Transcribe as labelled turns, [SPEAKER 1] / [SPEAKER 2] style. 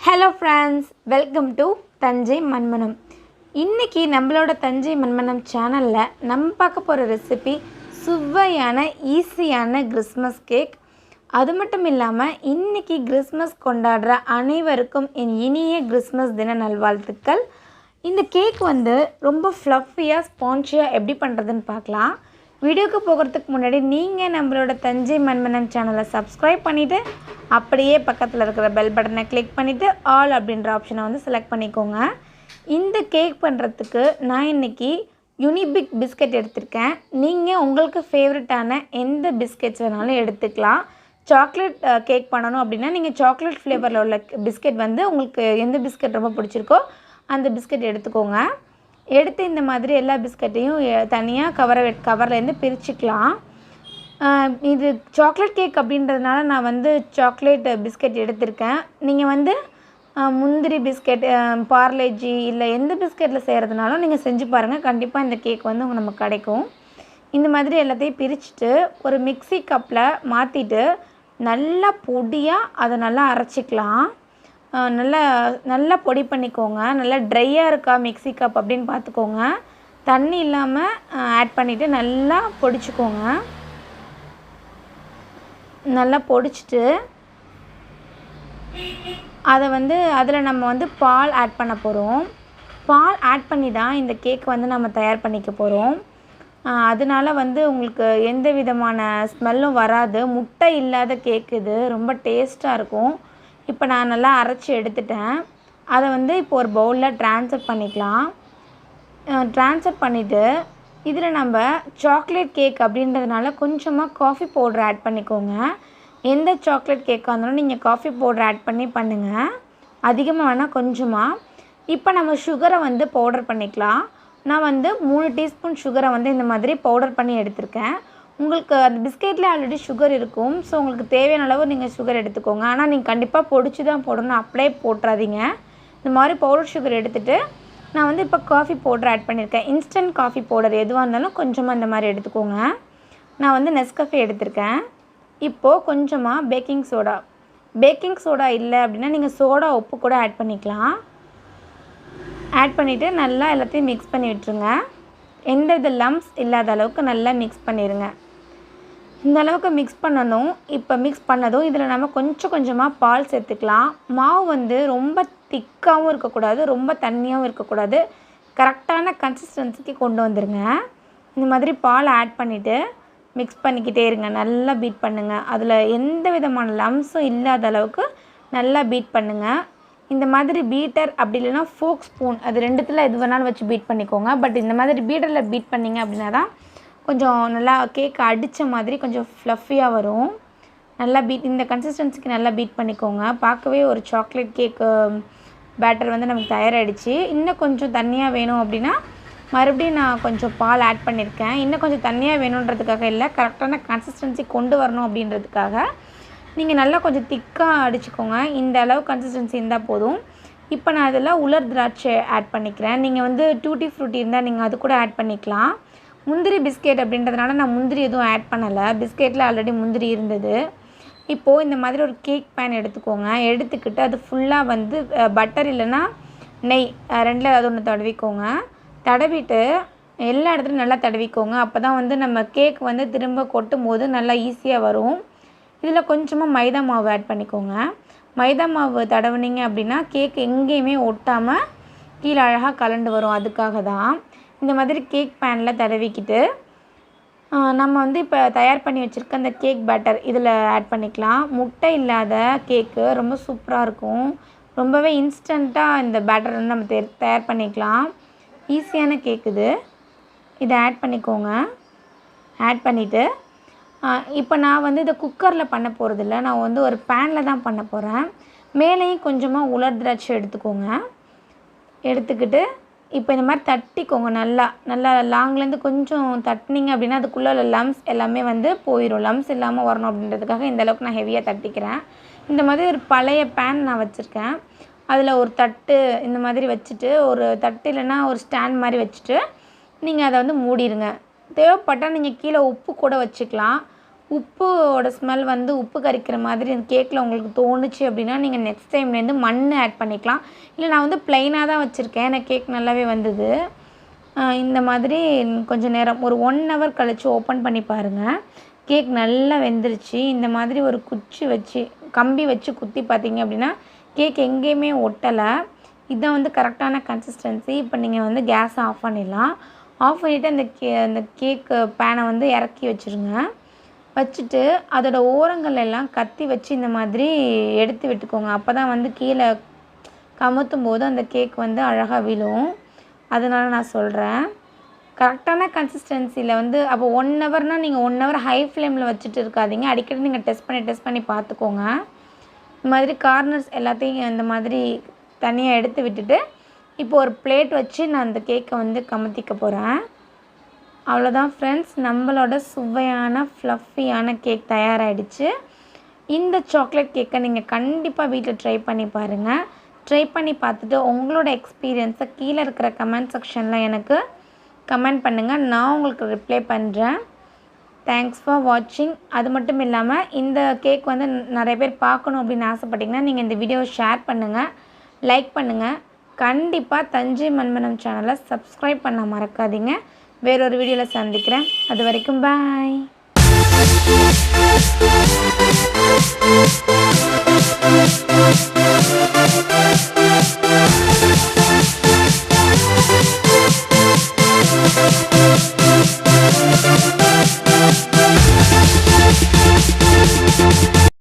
[SPEAKER 1] Hello friends welcome to Thanjai Manmanam இன்றைக்கி நம்மளோட தஞ்சை மண்மனம் சேனலில் நம்ம பார்க்க போகிற ரெசிபி சுவையான ஈஸியான கிறிஸ்மஸ் கேக் அது மட்டும் இல்லாமல் இன்றைக்கி கிறிஸ்மஸ் கொண்டாடுற அனைவருக்கும் என் இனிய கிறிஸ்மஸ் தின நல்வாழ்த்துக்கள். இந்த கேக் வந்து ரொம்ப ஃப்ளஃபியாக ஸ்பான்ச்சியாக எப்படி பண்ணுறதுன்னு பார்க்கலாம். வீடியோக்கு போகிறதுக்கு முன்னாடி நீங்கள் நம்மளோட தஞ்சை மண்மனம் சேனலை சப்ஸ்கிரைப் பண்ணிவிட்டு அப்படியே பக்கத்தில் இருக்கிற பெல் பட்டனை கிளிக் பண்ணிவிட்டு ஆல் அப்படின்ற ஆப்ஷனை வந்து செலக்ட் பண்ணிக்கோங்க. இந்த கேக் பண்ணுறதுக்கு நான் இன்றைக்கி யூனிபிக் பிஸ்கட் எடுத்திருக்கேன். நீங்கள் உங்களுக்கு ஃபேவரட்டான எந்த பிஸ்கெட்ஸ் வேணாலும் எடுத்துக்கலாம். சாக்லேட் கேக் பண்ணணும் அப்படின்னா நீங்கள் சாக்லேட் ஃப்ளேவரில் உள்ள பிஸ்கெட் வந்து உங்களுக்கு எந்த பிஸ்கெட் ரொம்ப பிடிச்சிருக்கோ அந்த பிஸ்கெட் எடுத்துக்கோங்க. எடுத்து இந்த மாதிரி எல்லா பிஸ்கட்டையும் தனியாக கவரை கவர்லேருந்து பிரிச்சுக்கலாம். இது சாக்லேட் கேக் அப்படின்றதுனால நான் வந்து சாக்லேட் பிஸ்கட் எடுத்திருக்கேன். நீங்கள் வந்து முந்திரி பிஸ்கெட் பார்லேஜி இல்லை எந்த பிஸ்கெட்டில் செய்கிறதுனாலும் நீங்கள் செஞ்சு பாருங்கள் கண்டிப்பாக இந்த கேக் வந்து உங்களுக்கு நமக்கு கிடைக்கும். இந்த மாதிரி எல்லாத்தையும் பிரிச்சுட்டு ஒரு மிக்ஸி கப்பில் மாற்றிட்டு நல்லா பொடியாக அதை நல்லா அரைச்சிக்கலாம். நல்லா நல்லா பொடி பண்ணிக்கோங்க. நல்லா ட்ரையாக இருக்கா மிக்ஸி கப் அப்படின்னு பார்த்துக்கோங்க. தண்ணி இல்லாமல் ஆட் பண்ணிவிட்டு நல்லா பொடிச்சுக்கோங்க. நல்லா பொடிச்சிட்டு அதை வந்து அதில் நம்ம வந்து பால் ஆட் பண்ண போகிறோம் பால் ஆட் பண்ணி தான் இந்த கேக் வந்து நம்ம தயார் பண்ணிக்க போகிறோம் அதனால வந்து உங்களுக்கு எந்த விதமான ஸ்மெல்லும் வராது. முட்டை இல்லாத கேக் இது. ரொம்ப டேஸ்ட்டாக இருக்கும். இப்போ நான் நல்லா அரைச்சி எடுத்துட்டேன். அதை வந்து இப்போ ஒரு பவுலில் ட்ரான்ஸ்ஃபர் பண்ணிக்கலாம். ட்ரான்ஸ்ஃபர் பண்ணிவிட்டு இதில் நம்ம சாக்லேட் கேக் அப்படின்றதுனால கொஞ்சமாக காஃபி பவுடர் ஆட் பண்ணிக்கோங்க. எந்த சாக்லேட் கேக்காக இருந்தாலும் நீங்கள் காஃபி பவுடர் ஆட் பண்ணி பண்ணுங்கள் அதிகமாக வேணால் கொஞ்சமாக இப்போ நம்ம சுகரை வந்து பவுடர் பண்ணிக்கலாம். நான் வந்து மூணு டீஸ்பூன் சுகரை வந்து இந்த மாதிரி பவுடர் பண்ணி எடுத்திருக்கேன். உங்களுக்கு அந்த பிஸ்கெட்டில் ஆல்ரெடி சுகர் இருக்கும். ஸோ உங்களுக்கு தேவையான அளவு நீங்கள் சுகர் எடுத்துக்கோங்க. ஆனால் நீங்கள் கண்டிப்பாக பொடிச்சு தான் போடணும். அப்படியே போட்டுறாதீங்க. இந்த மாதிரி பவுடர் சுகர் எடுத்துகிட்டு நான் வந்து இப்போ காஃபி பவுடர் ஆட் பண்ணியிருக்கேன். இன்ஸ்டன்ட் காஃபி பவுடர் எதுவாக இருந்தாலும் கொஞ்சமாக இந்த மாதிரி எடுத்துக்கோங்க. நான் வந்து நெஸ்கஃபே எடுத்திருக்கேன். இப்போது கொஞ்சமாக பேக்கிங் சோடா பேக்கிங் சோடா இல்லை அப்படின்னா நீங்கள் சோடா உப்பு கூட ஆட் பண்ணிக்கலாம். ஆட் பண்ணிவிட்டு நல்லா எல்லாத்தையும் மிக்ஸ் பண்ணி விட்டுருங்க. எந்த இது லம்ப்ஸ் இல்லாத அளவுக்கு நல்லா மிக்ஸ் பண்ணிடுங்க இந்த அளவுக்கு மிக்ஸ் பண்ணணும். இப்போ மிக்ஸ் பண்ணதும் இதில் நம்ம கொஞ்சம் கொஞ்சமாக பால் சேர்த்துக்கலாம். மாவு வந்து ரொம்ப திக்காகவும் இருக்கக்கூடாது ரொம்ப தண்ணியாகவும் இருக்கக்கூடாது. கரெக்டான கன்சிஸ்டன்சிக்கு கொண்டு வந்துடுங்க இந்த மாதிரி பால் ஆட் பண்ணிவிட்டு மிக்ஸ் பண்ணிக்கிட்டே இருங்க. நல்லா பீட் பண்ணுங்கள் அதில் எந்த விதமான லம்ஸும் இல்லாத அளவுக்கு நல்லா பீட் பண்ணுங்கள் இந்த மாதிரி பீட்டர் அப்படி இல்லைன்னா ஃபோக் ஸ்பூன் அது ரெண்டுத்தில் எது வேணாலும் வச்சு பீட் பண்ணிக்கோங்க. பட் இந்த மாதிரி பீட்டரில் பீட் பண்ணிங்க அப்படின்னா தான் கொஞ்சம் நல்லா கேக் அடித்த மாதிரி கொஞ்சம் ஃப்ளஃபியாக வரும். நல்லா பீட் இந்த கன்சிஸ்டன்சிக்கு நல்லா பீட் பண்ணிக்கோங்க. பார்க்கவே ஒரு சாக்லேட் கேக்கு பேட்டர் வந்து நமக்கு தயாராகிடுச்சு இன்னும் கொஞ்சம் தண்ணியாக வேணும் அப்படின்னா மறுபடியும் நான் கொஞ்சம் பால் ஆட் பண்ணியிருக்கேன் இன்னும் கொஞ்சம் தண்ணியாக வேணுன்றதுக்காக இல்லை கரெக்டான கன்சிஸ்டன்சி கொண்டு வரணும் அப்படின்றதுக்காக. நீங்கள் நல்லா கொஞ்சம் திக்காக அடிச்சுக்கோங்க. இந்த அளவு கன்சிஸ்டன்சி இருந்தால் போதும். இப்போ நான் அதில் உலர் திராட்சை ஆட் பண்ணிக்கிறேன். நீங்கள் வந்து டூட்டி ஃப்ரூட்டி இருந்தால் நீங்கள் அது கூட ஆட் பண்ணிக்கலாம். முந்திரி பிஸ்கெட் அப்படின்றதுனால நான் முந்திரி எதுவும் ஆட் பண்ணலை. பிஸ்கெட்டில் ஆல்ரெடி முந்திரி இருந்தது. இப்போது இந்த மாதிரி ஒரு கேக் பேன் எடுத்துக்கோங்க. எடுத்துக்கிட்டு அது ஃபுல்லாக வந்து பட்டர் இல்லைன்னா நெய் ரெண்டில் ஏதாவது ஒன்று தடவிக்கோங்க. தடவிட்டு எல்லா இடத்துலையும் நல்லா தடவிக்கோங்க. அப்போ தான் வந்து நம்ம கேக் வந்து திரும்ப கொட்டும் போது நல்லா ஈஸியாக வரும். இதில் கொஞ்சமாக மைதா மாவு ஆட் பண்ணிக்கோங்க. மைதா மாவு தடவுனீங்க அப்படின்னா கேக் எங்கேயுமே ஒட்டாமல் கீழே அழகாக கலண்டு வரும். அதுக்காக தான் இந்த மாதிரி கேக் பேனில் தடவிக்கிட்டு நம்ம வந்து இப்போ தயார் பண்ணி வச்சுருக்க அந்த கேக் பேட்டர் இதில் ஆட் பண்ணிக்கலாம். முட்டை இல்லாத கேக்கு ரொம்ப சூப்பராக இருக்கும். ரொம்பவே இன்ஸ்டண்ட்டாக இந்த பேட்டர் வந்து நம்ம தயார் பண்ணிக்கலாம். ஈஸியான கேக் இது. இதை ஆட் பண்ணிக்கோங்க. ஆட் பண்ணிவிட்டு இப்போ நான் வந்து இதை குக்கரில் பண்ண போகிறதில்ல நான் வந்து ஒரு பேனில் தான் பண்ண போகிறேன் மேலேயும் கொஞ்சமாக உலர் திராட்சை எடுத்துக்கோங்க. எடுத்துக்கிட்டு இப்போ இந்த மாதிரி தட்டிக்கோங்க நல்லா. நல்லா லாங்லேருந்து கொஞ்சம் தட்டினீங்க அப்படின்னா அதுக்குள்ளே உள்ள லம்ஸ் எல்லாமே வந்து போயிடும் லம்ஸ் இல்லாமல் வரணும் அப்படின்றதுக்காக இந்த அளவுக்கு நான் ஹெவியாக தட்டிக்கிறேன். இந்த மாதிரி ஒரு பழைய பேன் நான் வச்சுருக்கேன். அதில் ஒரு தட்டு இந்த மாதிரி வச்சுட்டு ஒரு தட்டு இல்லைன்னா ஒரு ஸ்டாண்ட் மாதிரி வச்சுட்டு நீங்கள் அதை வந்து மூடிடுங்க தேவைப்பட்டால் நீங்கள் கீழே உப்பு கூட வச்சுக்கலாம். உப்போட ஸ்மெல் வந்து உப்பு கரிக்கிற மாதிரி அந்த கேக்கில் உங்களுக்கு தோணுச்சு அப்படின்னா நீங்கள் நெக்ஸ்ட் டைம்லேருந்து மண் ஆட் பண்ணிக்கலாம். இல்லை நான் வந்து ப்ளைனாக தான் வச்சுருக்கேன். எனக்கு கேக் நல்லாவே வந்தது. இந்த மாதிரி கொஞ்சம் நேரம் ஒரு ஒன் ஹவர் கழித்து ஓப்பன் பண்ணி பாருங்கள் கேக் நல்லா வெந்துருச்சு. இந்த மாதிரி ஒரு குச்சி வச்சு கம்பி வச்சு குத்தி பார்த்தீங்க அப்படின்னா கேக் எங்கேயுமே ஒட்டலை. இதுதான் வந்து கரெக்டான கன்சிஸ்டன்சி இப்போ நீங்கள் வந்து கேஸை ஆஃப் பண்ணிடலாம். ஆஃப் பண்ணிவிட்டு அந்த கே அந்த கேக்கு பேனை வந்து இறக்கி வச்சுருங்க. வச்சுட்டு அதோட ஓரங்கள் எல்லாம் கத்தி வச்சு இந்த மாதிரி எடுத்து விட்டுக்கோங்க. அப்போ தான் வந்து கீழே கமுத்தும் போது அந்த கேக் வந்து அழகாக விழும். அதனால் நான் சொல்கிறேன் கரெக்டான கன்சிஸ்டன்சியில் வந்து அப்போ ஒன் ஹவர்னால் நீங்கள் ஒன் ஹவர் ஹை ஃப்ளேமில் வச்சுட்டு இருக்காதீங்க. அடிக்கடி நீங்கள் டெஸ்ட் பண்ணி டெஸ்ட் பண்ணி பார்த்துக்கோங்க. இந்த மாதிரி கார்னர்ஸ் எல்லாத்தையும் இந்த மாதிரி தனியாக எடுத்து விட்டுட்டு இப்போ ஒரு பிளேட் வச்சு நான் அந்த கேக்கை வந்து கமுத்திக்க போகிறேன் அவ்வளோதான் ஃப்ரெண்ட்ஸ் நம்மளோட சுவையான ஃப்ளஃபியான கேக் தயாராகிடுச்சு இந்த சாக்லேட் கேக்கை நீங்கள் கண்டிப்பாக வீட்டில் ட்ரை பண்ணி பாருங்கள் ட்ரை பண்ணி பார்த்துட்டு உங்களோட எக்ஸ்பீரியன்ஸை கீழே இருக்கிற கமெண்ட் செக்ஷனில் எனக்கு கமெண்ட் பண்ணுங்கள் நான் உங்களுக்கு ரிப்ளை பண்ணுறேன் தேங்க்ஸ் ஃபார் வாட்சிங் அது மட்டும் இல்லாமல் இந்த கேக் வந்து நிறைய பேர் பார்க்கணும் அப்படின்னு ஆசைப்பட்டிங்கன்னா நீங்கள் இந்த வீடியோவை ஷேர் பண்ணுங்கள் லைக் பண்ணுங்கள் கண்டிப்பாக தஞ்சை மண்மனம் சேனலை சப்ஸ்கிரைப் பண்ண மறக்காதீங்க. வேறொரு வீடியோவில் சந்திக்கிறேன். அது வரைக்கும் பாய்